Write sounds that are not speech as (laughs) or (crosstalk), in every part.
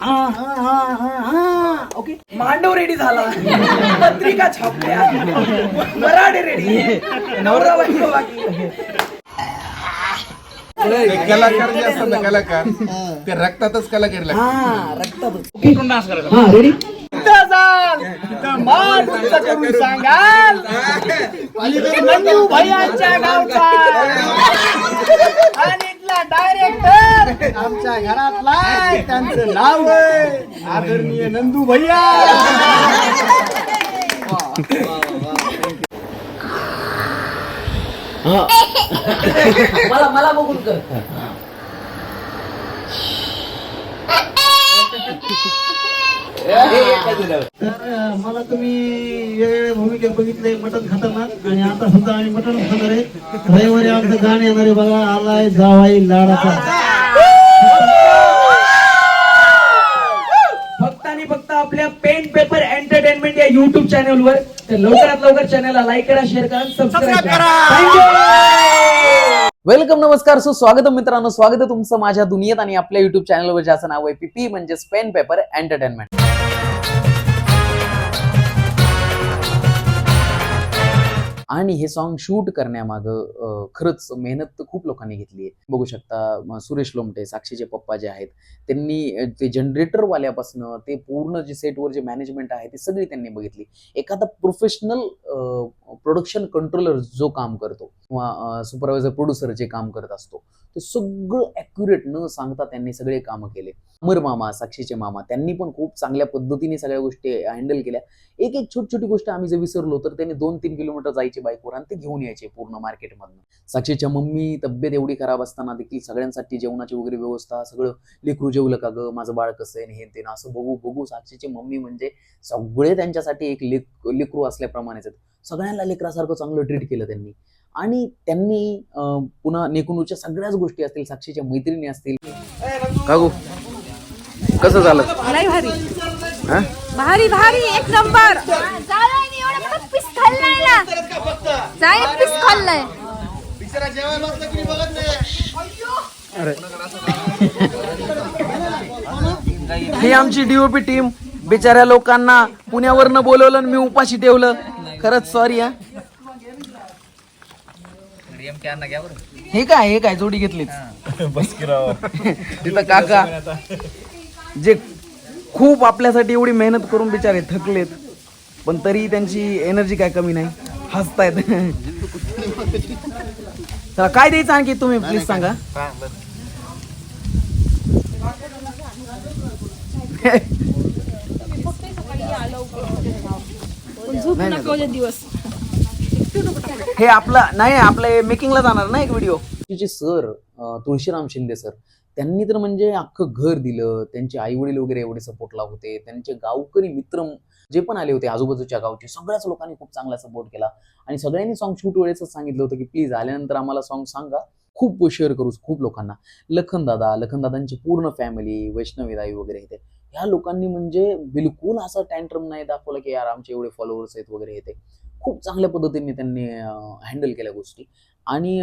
हा हा हा हा हा. ओके मांडव रेडी झाला. पत्रिका छापल्या. मराठे रेडी नवरा बायको बाकी. ते कलाकार जे असतात ना कलाकार ते रक्तातच कलाकार लागतात हा रक्तात हा रेडी मान उंच करून सांगाल. नंदू भैयांच्या गावचा. आणि इथला डायरेक्टर आमच्या घरातला. त्यांचं नाव आहे. आदरणीय नंदू भैया. मला मला बघून कर. (laughs) तर मला तुम्ही वेगवेगळ्या भूमिका बघितले मटण खाताना. आणि आता सुद्धा आम्ही मटण खाणार आहे. रविवारी आमचं गाणं येणार आहे बघा आलाय जावाई लाडाचा. फक्त आणि फक्त आपल्या पेन पेपर एंटरटेनमेंट या युट्यूब चॅनलवर तर लवकरात लवकर चॅनलला लाईक करा शेअर करा सबस्क्राईब करा. वेलकम नमस्कार सो स्वागत मित्रांनो. स्वागत आहे तुमचं माझ्या दुनियेत आणि आपल्या युट्यूब चॅनलवर ज्याचं नाव आहे पीपी म्हणजे पेन पेपर एंटरटेनमेंट आणि हे सॉन्ग शूट करण्यामागं खरंच मेहनत तर खूप लोकांनी घेतली आहे. बघू शकता सुरेश लोमटे साक्षीचे पप्पा जे आहेत त्यांनी ते जनरेटरवाल्यापासनं ते पूर्ण जे सेटवर जे मॅनेजमेंट आहे ती सगळी त्यांनी बघितली. एखादा प्रोफेशनल प्रोडक्शन कंट्रोलर जो काम करतो किंवा सुपरवायझर प्रोड्युसर जे काम करत असतो ते सगळं ॲक्युरेट न सांगता त्यांनी सगळे कामं केले. अमर मामा साक्षीचे मामा त्यांनी पण खूप चांगल्या पद्धतीने सगळ्या गोष्टी हँडल केल्या. एक एक छोटी छोटी गोष्ट आम्ही जर विसरलो तर त्यांनी दोन तीन किलोमीटर जायचे बाईकवर आणि ते घेऊन यायचे पूर्ण मार्केटमधनं साक्षीच्या मम्मी तब्येत एवढी खराब असताना देखील सगळ्यांसाठी जेवणाची वगैरे व्यवस्था सगळं लेकरू जेवलं का ग? माझं बाळ कसं आहे? हे ते ना असं बघू बघू साक्षीची मम्मी म्हणजे सगळे त्यांच्यासाठी एक लेक लेकरू असल्याप्रमाणेच आहेत. सगळ्यांना लेकरासारखं चांगलं ट्रीट केलं त्यांनी. आणि त्यांनी पुन्हा नेकुनूच्या सगळ्याच गोष्टी असतील साक्षीच्या मैत्रिणी असतील. काकू कसं झालं? लय भारी. हा? भारी भारी एक नंबर. जायने एवढं मोठं पीस खाल्लाय ना. जाय पीस खाल्लाय. ही आमची डीओपी टीम बिचाऱ्या लोकांना पुण्यावरनं बोलवलं आणि मी उपाशी ठेवलं. खरंच सॉरी हा. हे काय हे काय जोडी घेतलीच. तिथं काका जे खूप आपल्यासाठी एवढी मेहनत करून बिचारे थकलेत पण तरी त्यांची एनर्जी काय कमी नाही. हसतायत. चला काय द्यायचं आणखी तुम्ही प्लीज सांगा? (laughs) (laughs) झोप नाही, नको उद्या दिवस. हे आपला नाही आपले मेकिंगला जाणार ना एक video sir Tulshiram Shinde sir त्यांनी तर म्हणजे अख्खं घर दिलं त्यांचे आई वडील वगैरे एवढे सपोर्टला होते त्यांचे गावकरी मित्र जे पण आले होते आजूबाजूच्या गावचे सगळ्याच लोकांनी खूप चांगला सपोर्ट केला. आणि सगळ्यांनी सॉन्ग शूट वेळेस सांगितलं होतं की प्लीज आल्यानंतर आम्हाला सॉन्ग सांगा. खूप शेअर करू खूप लोकांना. लखन दादा लखन दादांची पूर्ण फॅमिली वैष्णवी दाई वगैरे हे ते ह्या लोकांनी म्हणजे बिलकुल असा टँट्रम नाही दाखवला की यार आमचे एवढे फॉलोअर्स आहेत वगैरे हे ते. खूप चांगल्या पद्धतीने त्यांनी हँडल केल्या गोष्टी. आणि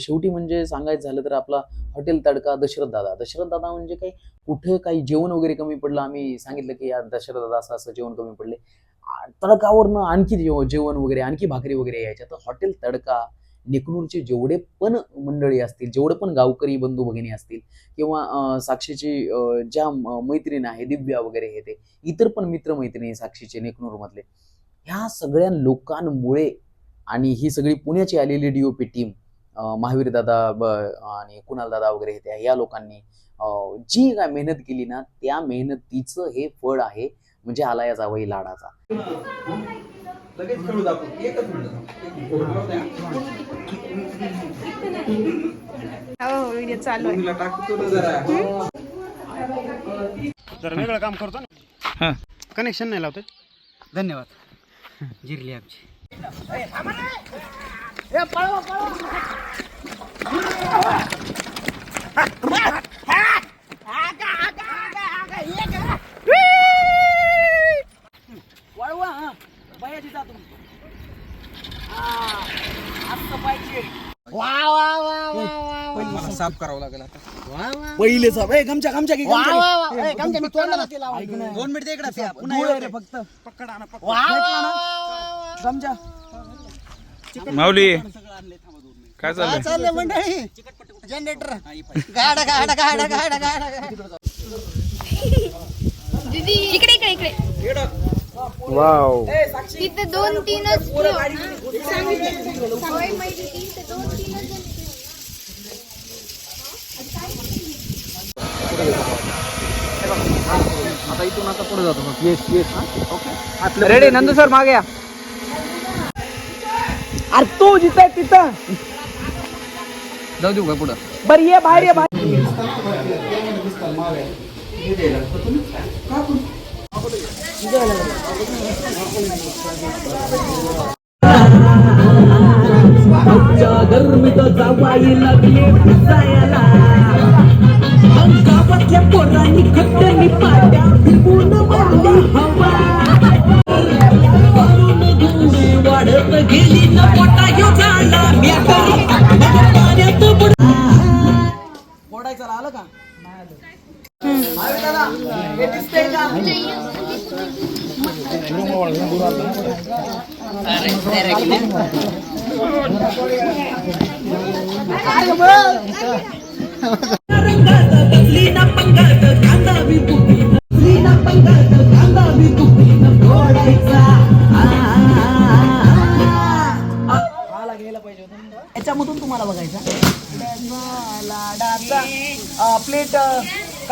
शेवटी म्हणजे सांगायचं झालं तर आपला हॉटेल तडका दशरथ दादा. दशरथ दादा म्हणजे काही कुठे काही जेवण वगैरे कमी पडलं. आम्ही सांगितलं की यार दशरथ दादा असं असं जेवण कमी पडले. तडकावरनं आणखी जेव जेवण वगैरे आणखी भाकरी वगैरे यायच्या. तर हॉटेल तडका नेकनूरचे जेवढे पण मंडळी असतील जेवढे पण गावकरी बंधू भगिनी असतील किंवा साक्षीची ज्या मैत्रिणी मैत्रीण आहे दिव्या वगैरे हे ते इतर पण मित्रमैत्रिणी साक्षीचे नेकनूरमधले ह्या सगळ्या लोकांमुळे आणि ही सगळी पुण्याची आलेली डीओपी टीम महावीर दादा ब आणि कुणाल दादा वगैरे हे त्या या लोकांनी जी काय मेहनत केली ना त्या मेहनतीचं हे फळ आहे म्हणजे आला या जावई लाडाचा. हो व्हिडिओ चालू आहे. जरा. वेगळं काम करतो ना. कनेक्शन नाही लावते धन्यवाद. जिरली आमची. वळवा हा बायाची जा तुम्ही हा, असं पाहिजे साफ करावं लागेल आता. पहिले साफ. ए गमच्या गमच्या घे, गमच्या. ऐक ना. दोन मिनिट इकडे धूळ आहे रे फक्त. भेटला ना? गमच्या माऊली काय चाललंय? दीदी. इकडे इकडे इकडे. वाव. तिथे दोन तीनच गाडी सांगितलं. सवय माहिती तिथे दोन तीनच जण आता इथून आता पुढे जातो मग. Yes yes okay ready Nandu sir मागे या. अरे तो जिथं तिथं. जाऊ देऊ का पुढं? बरं ये बाहेर ये बाहेर. गर्मीत जावाई लागले पिसायला गावातल्या पोरांनी खट्टनी पाड्या फिरवून मारली हवा. वाढत गेली न मोठा ह्यो झाला फोडायचं आलं का? अरे दादा, हे दिसतंय का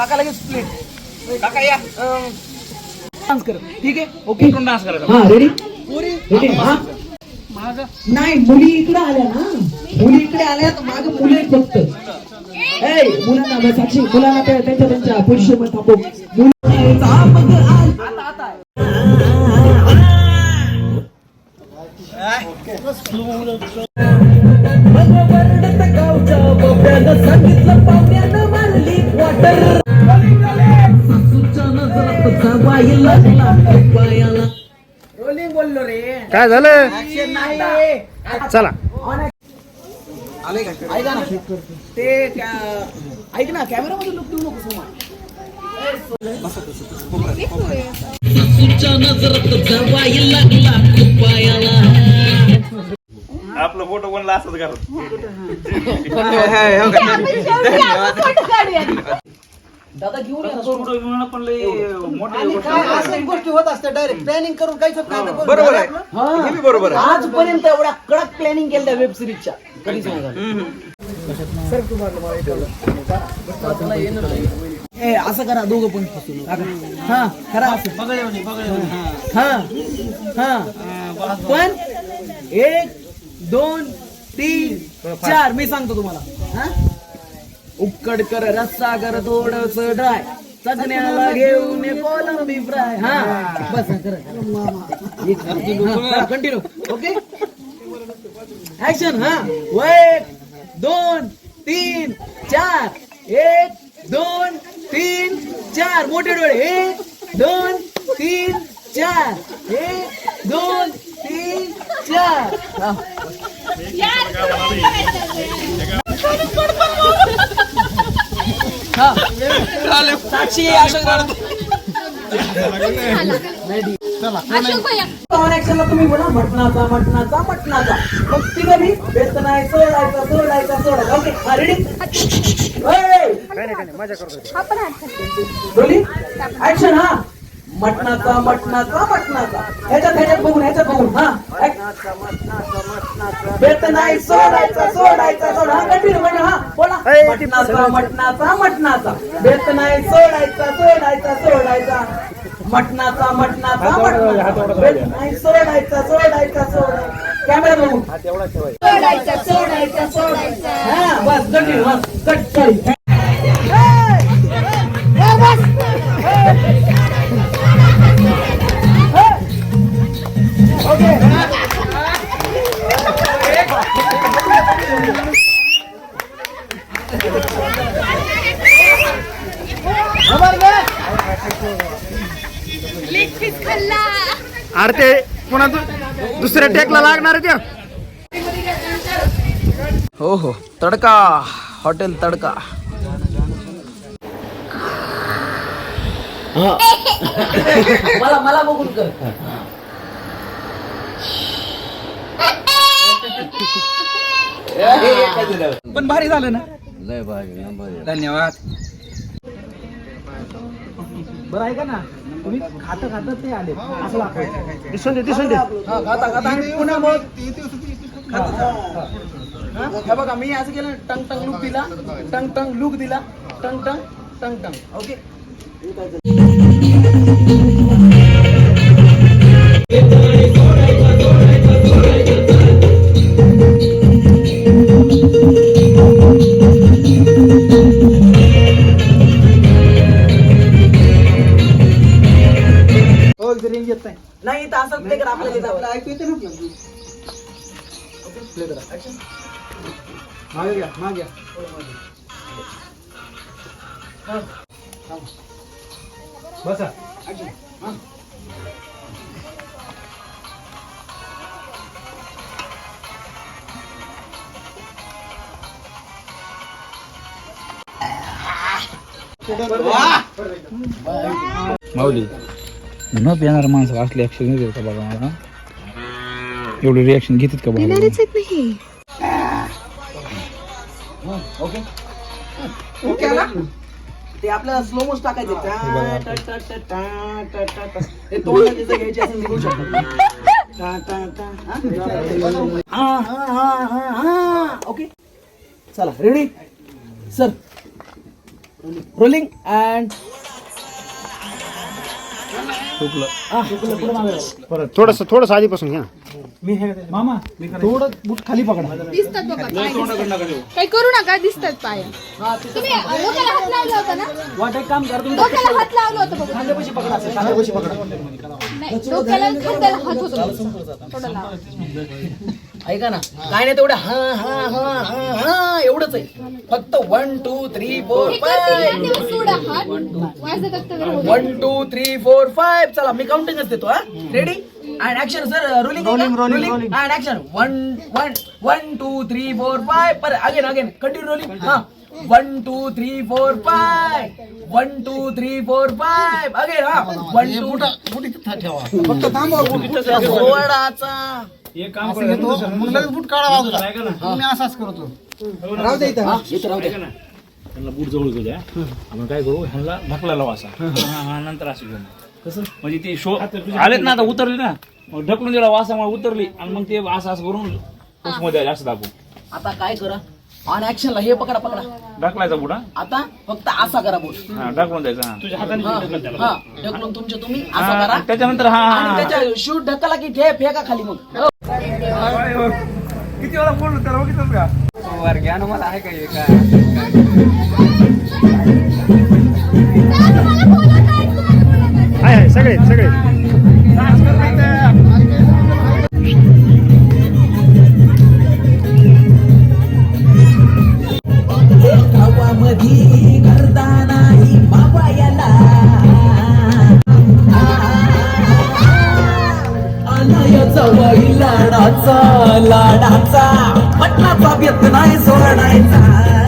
काका लगेच प्लेट काका या. डान्स कर. ठीक आहे? ओके. डान्स करायचा. हा रेडी पुरी. हा. नाही मुली इकडे आल्या ना. मुली इकडे आल्या तर माग मुले फक्त. ए मुलांना साक्षी मुलांना त्या- त्यांच्या त्यांच्या पोझिशन थांबव. मग गावच्या बोबड्यानं सांगितलं पाहुण्यानं मारली वाटर. सासूच्या नजरात जावाई लागला पायाला रोलिंग बोललो रे काय झालं चला ऐका ना ते ऐक ना कॅमेरा मध्ये लुक देऊ नको सोमा सासूच्या नजरात जावाई लागला पायाला आपलं फोटो बनला असंच घरात दादा घेऊन या बरोबर आहे. बरोबर आहे. आजपर्यंत एवढ्या कडक प्लॅनिंग केलं त्या वेब सिरीजच्या कधीच नाही. झालं. ए असं करा दोघं पण हा करा असं. हा हा. पण एक दोन तीन चार मी सांगतो तुम्हाला. हा? उक्कड कर रस्सा कर थोडस ड्राय चटण्याला घेऊन कोलंबी फ्राय हा. बस करा कंटिन्यू ओके ऍक्शन हा एक दोन तीन चार. एक दोन तीन चार. मोठे डोळे एक दोन तीन चार. एक दोन तीन चार. साक्षी ऍक्शनला तुम्ही बोला मटणाचा मटणाचा मटणाचा. मग ती कधी व्यस्त नाही सोडायचा सोडायचा सोडायचा. ओके हा रेडी हा पण हात खाली. बोली? ऍक्शन हा. मटणाचा मटणाचा मटणाचा. ह्याच्यात ह्याच्यात बघून ह्याच्यात बघून हा. व्यस्त नाही सोडायचा सोडायचा सोडा. हा कंटिन्यू म्हणजे हा. बोला. मटणाचा मटणाचा मटणाचा. व्यस्त नाही सोडायचा सोडायचा सोडायचा. मटणाचा मटणाचा मटणाचा. नाही सोडायचा सोडायचा सोडायचा कॅमेरा बघून. सोडायचा सोडायचा सोडायचा. हा बस कंटिन्यू बस कट अरे ते पुन्हा दुसऱ्या टेकला लागणार आहे त्या. हो हो. तडका. हॉटेल तडका. मला मला बघून कर. पण भारी झालं ना. धन्यवाद. बरं ऐका ना? तुम्ही खातं खातं ते आले असं दाखवायचं. दिसून दे दिसून दे. हा, खाता खाता. आणि पुन्हा मग खाता. हा, हे बघा मी असं केलं टंग टंग लुक दिला. टंग टंग लुक दिला. Tongue tongue tongue tongue. Okay. मागे घ्या मागे घ्या हा, थांब. बसा ऍक्शन हा माऊली न पिणार माणसं असले ऍक्शन नाही देत का बघा मला एवढे रिॲक्शन घेतात का बघा नाही ओके? आला ते आपल्याला स्लो मोज टाकायचे. टा, टा, टा, टा, टा, टा, टा, टा. हे तोंडात तिचं घ्यायचे असं निघू शकतात टा, टा, टा. हा? हा, हा, हा, हा, हा. ओके. चला रेडी सर रोलिंग अँड थोडस थोडस आधीपासून घ्या. मामा थोडं बुट खाली पकडा. दिसतात बाबा पाय. दिसतात. काही करू नका दिसतात पाय. तुम्ही डोक्याला हात लावला होता ना? वाट एक काम करा तुम्ही डोक्याला हात लावला होता बघा. खांद्यापाशी पकडा. असं, खांद्यापाशी पकडा. नाही डोक्याला खांद्याला हात होतो. थोडं लावा. ऐका ना काय नाही तेवढं हा हा हा हा हा एवढंच आहे. फक्त वन टू थ्री फोर हे करते फाय तेव्हा सोडा हात. होऊ. One two three four five चला मी काउंटिंगच देतो हा. Ready and action sir rolling rolling and action one one one two three four five per again again continue rolling हा one two three four five one two three four five again हा one two फक्त थांबवा सोळाचा राहू दे इथं. हा, इथं राहू दे. त्यांना बूट जवळ घेऊ द्या. आपण काय करू? ह्यांना ढकला लावा असा हा, हा, नंतर असं घेऊन कसं? म्हणजे ते शो आलेत ना आता उतरले ना. मग ढकलून दिला वासामुळे उतरली आणि मग ते असं असं करून मध्ये आले असं दाखवून आता काय करा? ऑन ऍक्शनला हे पकडा पकडा. ढकलायचा बुडा? आता फक्त असा करा बोट हा ढकलून द्यायचा हा. तुझ्या हाताने हा हा, ढकलून तुमच्या तुम्ही असा हा, करा त्याच्यानंतर हा हा, आणि हा. त्याच्या शूट ढकला की ठे फेका खाली मग. हो. किती वेळा बोललो त्याला बघितलं का? ज्ञान मला आहे का काय? आहे आहे सगळे सगळे लाडाचा लाडाचा. पटनाचा व्यत नाही सोडायचा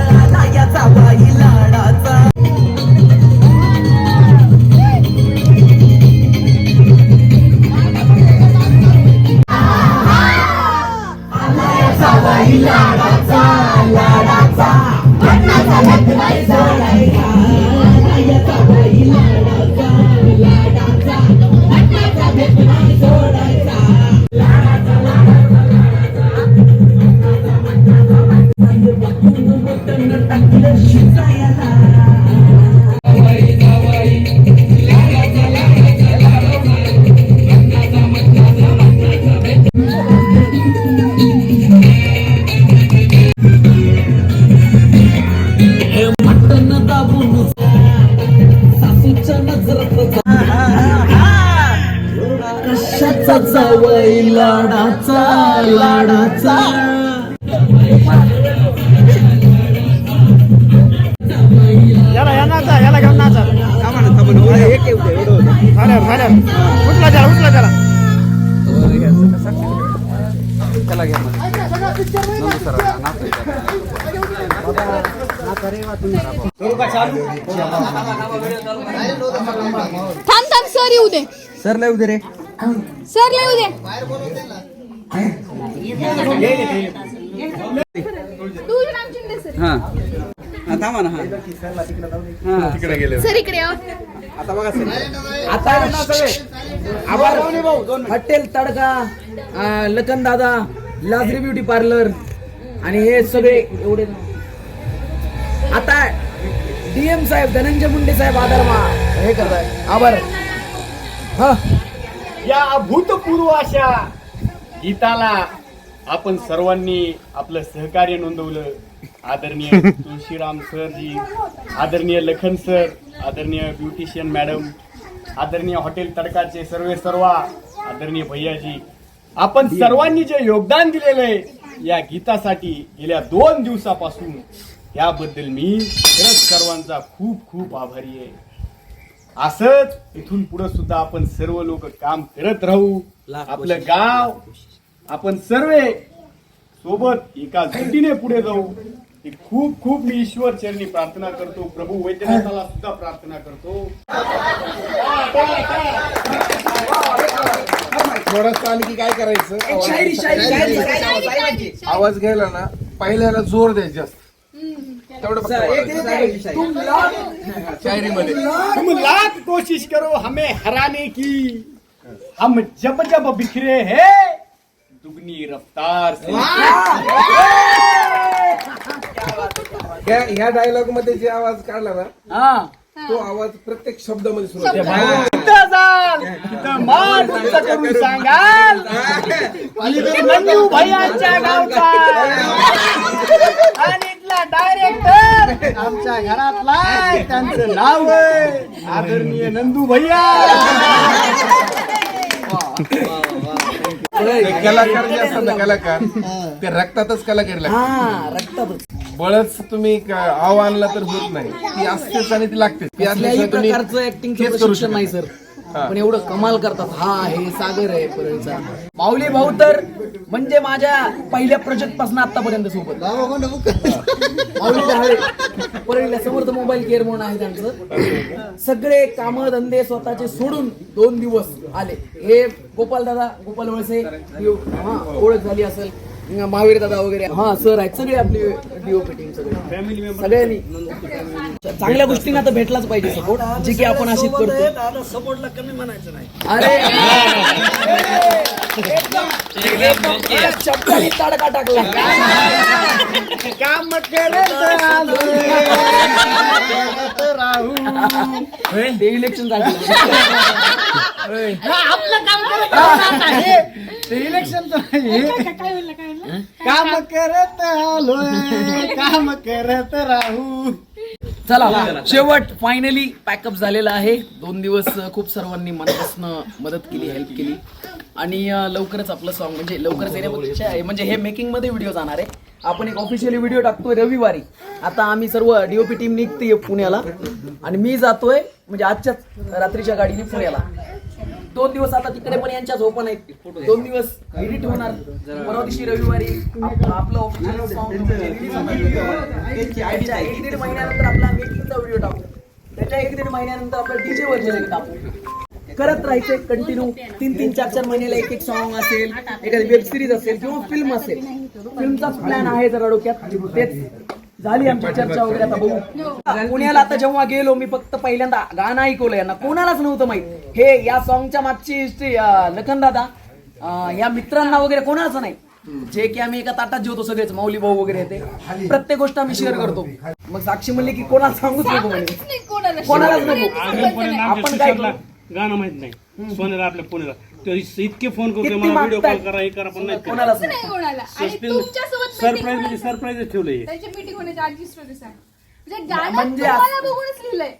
अनायाचा वही लाडाचा लाडाचा पटनाचा व्यत नाही सोडायचा लाडाचा लाडाचा पटनाचा व्यत नाही लाडाचा लाडाचा. याला या नाचा याला घेऊन नाचा उठला त्याला उठला त्याला. त्याला घ्या. थांब थांब सर येऊ दे. सर लय उदे रे. सर येऊ दे. तू रामचंद्र सर. हा. थांबा ना हा. तिकडे गेले. सर इकडे या. आता आहे ना सगळे. आभार. हॉटेल तडका अं, लखन दादा लाजरी ब्युटी पार्लर आणि हे सगळे एवढे आता डीएम साहेब धनंजय मुंडे साहेब आधारमा हे करताय. आभार. हा. या अभूतपूर्व अशा गीताला आपण सर्वांनी आपलं सहकार्य नोंदवलं. आदरणीय तुळशीराम सरजी आदरणीय लखन सर आदरणीय ब्युटिशियन मॅडम आदरणीय हॉटेल तडकाचे सर्वे सर्वा आदरणीय भैयाजी. आपण सर्वांनी जे योगदान दिलेलं आहे या गीतासाठी गेल्या दोन दिवसापासून याबद्दल मी खरंच सर्वांचा खूप खूप आभारी आहे. असंच इथून पुढे सुद्धा आपण सर्व लोक काम करत राहू. आपलं गाव आपण सर्व सोबत एका जुटीने पुढे जाऊ. ही खूप खूप मी ईश्वर चरणी प्रार्थना करतो. प्रभू वैद्यनाथाला सुद्धा प्रार्थना करतो. थोडस आली की काय करायचं? आवाज घ्यायला ना पहिल्याला जोर द्यायचा तुम लाख कोशिश करो हमें हराने की। हम जब जब बिखरे हैं। दुगनी रफ्तार से। ह्या डायलॉगमध्ये जे आवाज काढला ना हा. तो आवाज प्रत्येक शब्दामध्ये सुरू होतो. कुठं जाल तिथं मान उंच करून सांगाल. इथं नंदू भैयांच्या गावचा आणि इथला डायरेक्टर आमच्या घरातला. त्यांचं नाव आहे आदरणीय नंदू भैया. ते कलाकार जे असतात ना कलाकार ते रक्तातच कलाकार लागतात. हा रक्तातच. बळच तुम्ही क- आव आणला तर होत नाही. ती असतेच आणि ती लागते ती कुठल्याही असल्याशिवाय तुम्ही प्रकारचं ऍक्टिंग करू शकत नाही सर पण एवढं कमाल करतात. हा हे सागर आहे परळीचा माऊली भाऊ तर म्हणजे माझ्या पहिल्या प्रोजेक्टपासून आतापर्यंत सोबत. माऊली डहाळे परळीला समर्थ मोबाईल केअर म्हणून आहे त्यांचं. सगळे काम धंदे स्वतःचे सोडून दोन दिवस आले. हे गोपाल दादा गोपाल वळसे हा ओळख झाली असेल. महावीर दादा वगैरे. हा सर आहेत. सगळे आपली डीओपी टीम सगळे. सगळ्यांनी. चांगल्या गोष्टींना तर भेटलाच पाहिजे सपोर्ट जे की आपण अशीच करतो सपोर्टला कमी म्हणायचं नाही. अरे! शब्दाने तडका टाकला. काम करत राहू ते इलेक्शन झालं. आपलं काम करत राहू आता. ते इलेक्शन काम करत आलोय काम करत राहू. चला शेवट फायनली पॅकअप झालेला आहे. दोन दिवस खूप सर्वांनी मनापासून मदत केली हेल्प केली. आणि लवकरच आपलं सॉन्ग म्हणजे लवकरच येण्यापेक्षा म्हणजे हे मेकिंगमध्ये व्हिडिओ जाणार आहे. आपण एक ऑफिशियली व्हिडिओ टाकतोय रविवारी. आता आम्ही सर्व डीओपी टीम निघते पुण्याला. आणि मी जातोय म्हणजे आजच्याच रात्रीच्या गाडीने पुण्याला. दोन दिवस आता तिकडे पण यांच्या झोपा नाहीत दोन दिवस एडिट होणार. परवा दिवशी रविवारी आप- आपलं ऑफिशियल एक दीड महिन्यानंतर आपला मेकिंगचा व्हिडिओ टाकू. त्याच्या एक दीड महिन्यानंतर आपलं डीजे वरचे टाकू. करत राहायचे कंटिन्यू तीन तीन चार चार महिन्याला एक एक सॉन्ग असेल एखादी वेब सिरीज असेल किंवा फिल्म असेल. फिल्मचाच प्लॅन आहे जरा डोक्यात. तेच. झाली आमची चर्चा वगैरे आता बघू. पुण्याला आता जेव्हा गेलो मी फक्त पहिल्यांदा गाणं ऐकवलं यांना. कोणालाच नव्हतं माहीत. हे या सॉन्गच्या मागची हिस्ट्री लखन दादा या मित्रांना वगैरे कोणाचं नाही. जे की आम्ही एका ताटात जेवतो सगळेच माऊली भाऊ वगैरे येते. प्रत्येक गोष्ट आम्ही शेअर करतो. मग साक्षी म्हणले की कोणाला सांगूच नको म्हणे. नाही कोणाला कोणालाच नको. आपण काय? गाणं माहीत नाही. सोन्याला आपल्या पुण्याला तो इतके फोन करतोय किती मला व्हिडिओ कॉल? करा हे करा पण नाही सरप्राईज म्हणजे सरप्राईज ठेवलंय. स्टोरी सांग म्हणजे गाणं म्हणजे तुम्हाला बघूनच लिहिलंय.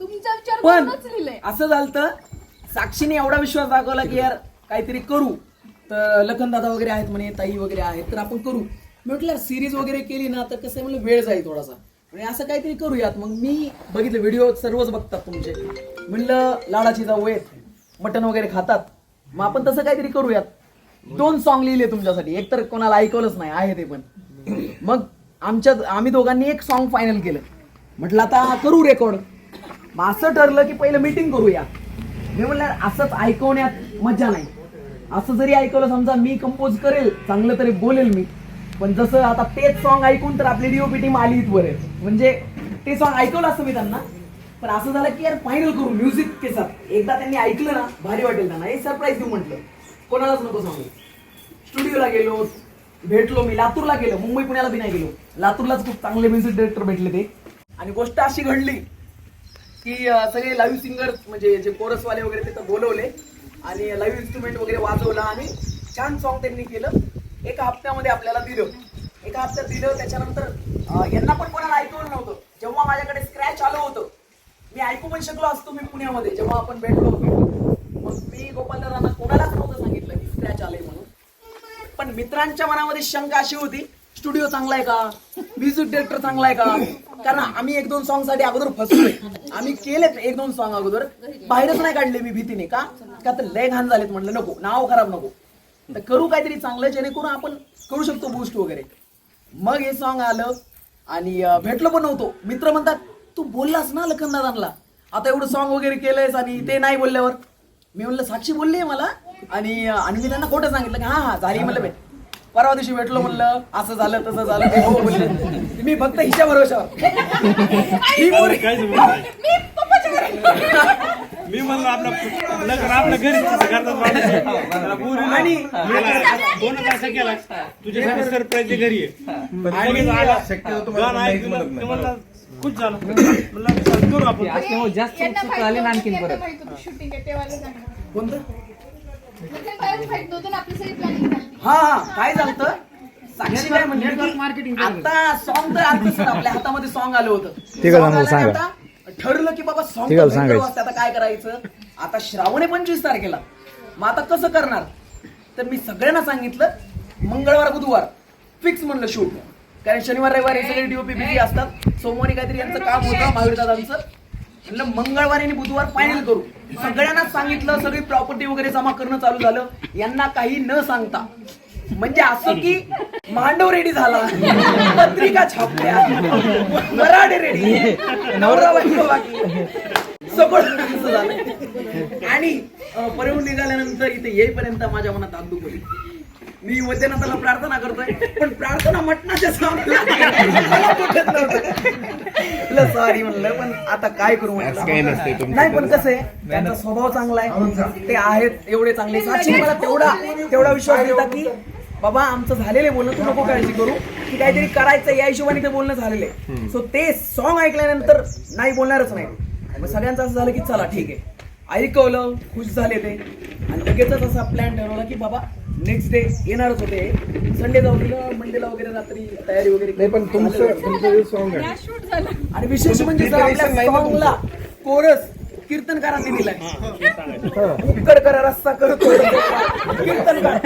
तुमचा विचार पण करूनच लिहिलंय. असं झालं साक्षीने एवढा विश्वास दाखवला की यार काहीतरी करू. तर लखन दादा वगैरे आहेत म्हणे ताई वगैरे आहेत तर आपण करू. म्हटलं सिरीज वगैरे केली ना तर कसं आहे म्हणलं वेळ जाईल थोडासा. आणि असं काहीतरी करूयात. मग मी बघितलं व्हिडिओ सर्वच बघतात तुमचे. म्हणलं लाडाची जाऊ आहेत. मटण वगैरे खातात. मग आपण तसं काहीतरी करूयात. दोन सॉन्ग लिहिले तुमच्यासाठी. एक तर कोणाला ऐकवलंच नाही आहे ते पण. मग आमच्या आम्ही दोघांनी एक सॉन्ग फायनल केलं. म्हटलं आता करू रेकॉर्ड मग असं ठरलं की पहिलं मीटिंग करूया. मी म्हणलं असंच ऐकवण्यात मजा नाही. असं जरी ऐकवलं समजा मी कंपोज करेल चांगलं तरी बोलेल मी. पण जसं आता तेच सॉन्ग ऐकून तर आपली डीओपी टीम आली इथवर. म्हणजे ते सॉन्ग ऐकवलं असं मी त्यांना. पण असं झालं की यार फायनल करू म्युझिक के साथ. एकदा त्यांनी ऐकलं ना भारी वाटेल त्यांना. हे सरप्राईज देऊ म्हटलं. कोणालाच नको सांगू. स्टुडिओला गेलो भेटलो मी लातूरला गेलो. मुंबई पुण्याला बी नाही गेलो. लातूरलाच खूप चांगले म्युझिक डिरेक्टर भेटले ते. आणि गोष्ट अशी घडली की सगळे लाईव्ह सिंगर म्हणजे जे कोरसवाले वगैरे तिथं बोलवले आणि लाईव्ह इन्स्ट्रुमेंट वगैरे वाजवला आणि छान सॉन्ग त्यांनी केलं. एका हप्त्यामध्ये आपल्याला दिलं. एका हप्त्यात दिलं त्याच्यानंतर यांना पण कोणाला ऐकवलं नव्हतं. जेव्हा माझ्याकडे स्क्रॅच आलं होतं मी ऐकू पण शकलो असतो मी पुण्यामध्ये जेव्हा आपण भेटलो होतो. मग मी गोपालदारांना कोणालाच नव्हतं सांगितलं की स्क्रॅच आलंय म्हणून. पण मित्रांच्या मनामध्ये शंका अशी होती स्टुडिओ चांगला आहे का? म्युझिक डिरेक्टर चांगला आहे का? कारण आम्ही एक दोन सॉंगसाठी अगोदर फसलोय. आम्ही केलेत एक दोन सॉंग अगोदर. बाहेरच नाही काढले मी भीतीने का? का तर लय घाण झालेत म्हटलं नको नाव खराब नको. तर करू काहीतरी चांगलं जेणेकरून आपण करू शकतो बूस्ट वगैरे. मग हे सॉन्ग आलं आणि भेटलो पण नव्हतो. मित्र म्हणतात तू बोललास ना लखनदादांना? आता एवढं सॉंग वगैरे केलंयस आणि ते नाही बोलल्यावर? मी म्हणलं साक्षी बोलली आहे मला. आणि आणि मी त्यांना खोटं सांगितलं की हा हा झाली म्हणलं भेट. परवा दिवशी भेटलो म्हणलं असं झालं तसं झालं ते हो बोलले मी फक्त हिच्या भरोशावर पोरी- मी म्हणलो आपलं लग्न घरी करतात आणि दोन असं केला तुझ्यासाठी सरप्राईज घरी आहे. खुश झालं. म्हणलं चल करू आपण. जास्त आणखीन परत. कोणतं? हा हा काय झालं साक्षी काय म्हणली की आता सॉन्ग तर ना, आपल्या हातामध्ये सॉन्ग आलं होतं. ठीक आहे, Song मला आलं आणि सांगा. आता. ठरलं की बाबा सॉन्ग. आता काय करायचं? आता श्रावण आहे पंचवीस तारखेला. मग आता कसं करणार? तर मी सगळ्यांना सांगितलं मंगळवार बुधवार. फिक्स म्हणलं शूट कारण शनिवार रविवार हे सगळे डीओपी बिझी असतात. सोमवारी काहीतरी यांचं काम होतं महावीर दादांचं म्हणलं मंगळवारी आणि बुधवार फायनल करू. सगळ्यांना सांगितलं सगळी प्रॉपर्टी वगैरे जमा करणं चालू झालं. यांना काही न सांगता म्हणजे असं की मांडव रेडी झाला. पत्रिका छापल्या. वराडे रेडी नवरा बायको बाकी. सगळं असं झालं आणि परवून निघाल्यानंतर इथे येईपर्यंत माझ्या मनात अगदू होती मी वैद्यनाथाला प्रार्थना करतोय पण प्रार्थना मटणाच्या सॉरी म्हणलं पण आता काय करू म्हटलं? नाही पण कसं आहे त्यांचा स्वभाव चांगला आहे. ते आहेत एवढे चांगले. साक्षी मला तेवढा तेवढा विश्वास देतात की बाबा आमचं झालेलं आहे बोलणं तू नको काळजी करू. की काहीतरी करायचं या हिशोबाने ते बोलणं झालेलं आहे. सो ते सॉन्ग ऐकल्यानंतर नाही बोलणारच नाही. मग सगळ्यांचं असं झालं की चला ठीक आहे. ऐकवलं खुश झाले ते. आणि लगेचच असा प्लॅन ठरवला की बाबा नेक्स्ट डे येणारच होते. संडे जाऊ दिलं मंडेला वगैरे रात्री तयारी वगैरे नाही पण तुमचं तुमचं सॉन्ग आहे. Shoot झालं. आणि विशेष म्हणजे सर आपल्या सॉंगला कोरस कीर्तनकारांनी दिलाय. उक्कड करा रस्ता करतो कीर्तनकार.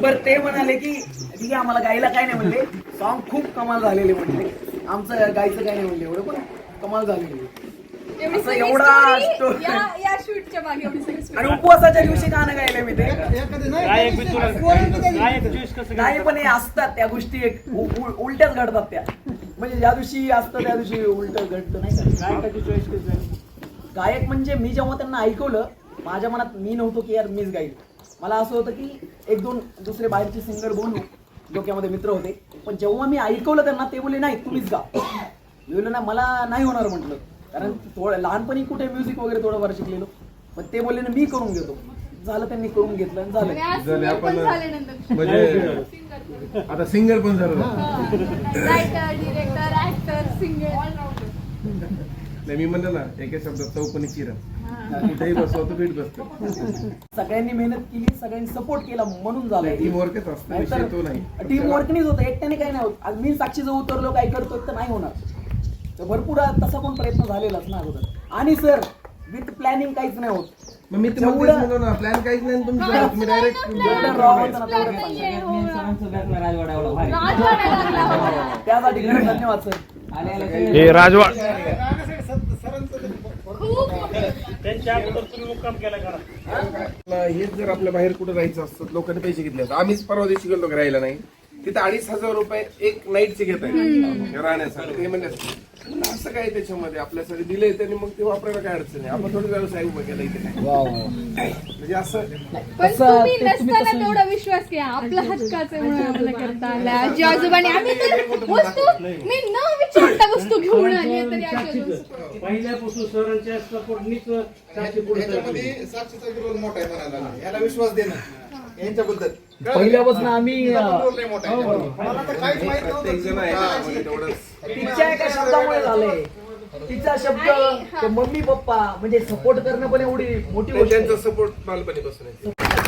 बरं ते म्हणाले की ठीक आहे आम्हाला गायला काय नाही म्हणले. सॉन्ग खूप कमाल झालेले म्हणले. आमचं गायचं काय नाही म्हणले. एवढं पण कमाल झालेली. एवढी. या- मागे एवढी सगळी story. आणि उपवासाच्या दिवशी गाणं गायलं मी ते. काय एक तुला काय एक choice कसं नाही पण हे असतात त्या गोष्टी एक उ- उ- उलट्याच घडतात त्या. म्हणजे ज्या दिवशी असतं त्या दिवशी उलट घडतं नाही का? चॉईस गायक म्हणजे मी जेव्हा त्यांना ऐकवलं माझ्या मनात मी नव्हतो की यार मीच गाईल. मला असं होतं की एक दोन दुसरे बाहेरचे सिंगर बोलू डोक्यामध्ये मित्र होते. पण जेव्हा मी ऐकवलं त्यांना ते बोलले नाही तुम्हीच गा. मी बोललो ना मला नाही होणार म्हटलं. कारण थोडं लहानपणी कुठे म्युझिक वगैरे थोडंफार शिकलेलो. पण ते बोलले ना मी करून घेतो. झालं त्यांनी करून घेतलं आणि झालं. झाले आपण- म्हणजे आता सिंगर पण झालं रायटर डिरेक्टर ऍक्टर सिंगर नाही मी म्हणलं ना एका शब्दात चौपनी किरण कुठेही बसवा तर भेट बसतो. सगळ्यांनी मेहनत केली सगळ्यांनी सपोर्ट केला म्हणून झालं टीम वर्कच असतं विषय तो नाही. टीम वर्कनीच होतं एकट्याने काही नाही होत. आज मी साक्षीचं उतरलो काय करतो तर नाही होणार. तर भरपूर तसा पण प्रयत्न झालेलाच ना अगोदर. आणि सर विथ प्लॅनिंग काहीच नाही होत. मग मी तुम्हाला जेवढं- तेच म्हणलो ना प्लॅन काहीच नाही तुमचं तुम्ही डायरेक्ट जेवढं raw होतं ना तेवढं. राजवाड्याला लागला. त्यासाठी खरं धन्यवाद सर. हे राजवाड खूप त्यांच्या अगोदर तुम्ही मुक्काम केला करा हेच जर आपल्या बाहेर कुठं राहायचं असतं लोकांनी पैसे घेतले असते. आम्हीच परवा दिवशी गेलो राहायला नाही. तिथे अडीच हजार रुपये एक नाईटचे घेत आहे राहण्यासाठी. ते म्हणजे म्हणलं, असं काय त्याच्यामध्ये? आपल्यासाठी दिले त्यांनी मग ते वापरायला काय अडचण आहे? आपण थोडी व्यवसाय उभा केला इथे. म्हणजे असं पण तुम्ही ते तुम्ही नसताना तसं- तेवढा विश्वास घ्या. आपला हक्काचं म्हणून आम्हाला करता आला. आजी आजोबाने आम्ही तर वस्तू मी न विचारता वस्तू घेऊन आली तरी आजी आजोबा. पहिल्यापासून सरांच्या सपोर्टनीच साक्षी पुढे साक्षीचा विरोध मोठा आहे म्हणायला याला विश्वास देणं. यांच्याबद्दल. पहिल्यापासून आम्ही मला तर काहीच माहीत आहे त्याच्यामध्ये तेवढंच. तिच्या एका शब्दामुळे झालंय. तिचा शब्द ते मम्मी पप्पा म्हणजे सपोर्ट करणं पण एवढी मोठी गोष्ट. त्यांचा सपोर्ट बालपणीपासून आहे.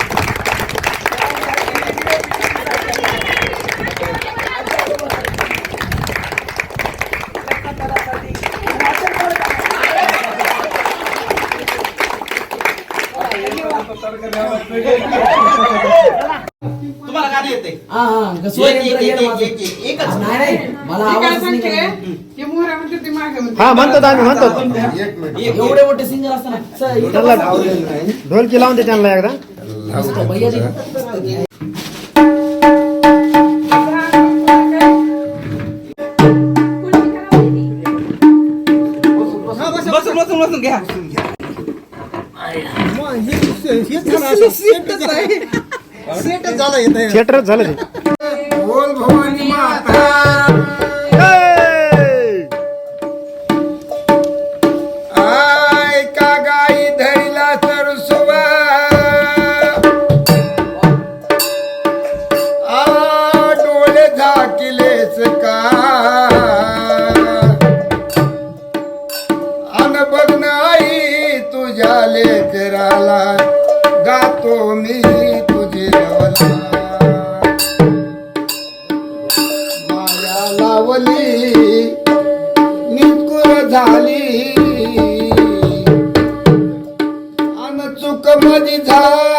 तुम्हाला गाणं येते. हा हा. नाही नाही मला. हा म्हणतो आम्ही म्हणतो एवढे मोठे सिंगर असताना. ढोलकी लावून दे त्यांना एकदा. असतो, थिएटरच झालं ते. बोल भवानी माता. आय का गाई धैला सरसुवा. आ डोळे झाकिलेच का? अन बघ आई तुझ्या लेकराला. झाली. अन चुक मधी झाली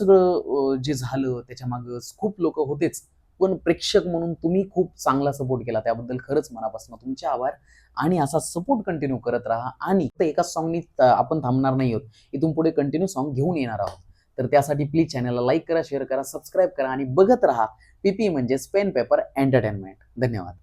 सगळं जे झालं त्याच्यामागं खूप लोक होतेच. पण प्रेक्षक म्हणून तुम्ही खूप चांगला सपोर्ट केला. त्याबद्दल खरंच मनापासून तुमचे आभार. आणि असा सपोर्ट कंटिन्यू करत राहा. आणि फक्त एकाच सॉंगनी आपण थांबणार नाही आहोत. इथून पुढे कंटिन्यू सॉन्ग घेऊन येणार आहोत. तर त्यासाठी प्लीज चॅनलला लाईक करा शेअर करा सबस्क्राईब करा आणि बघत राहा. पीपी म्हणजेच पेन पेपर एंटरटेनमेंट धन्यवाद.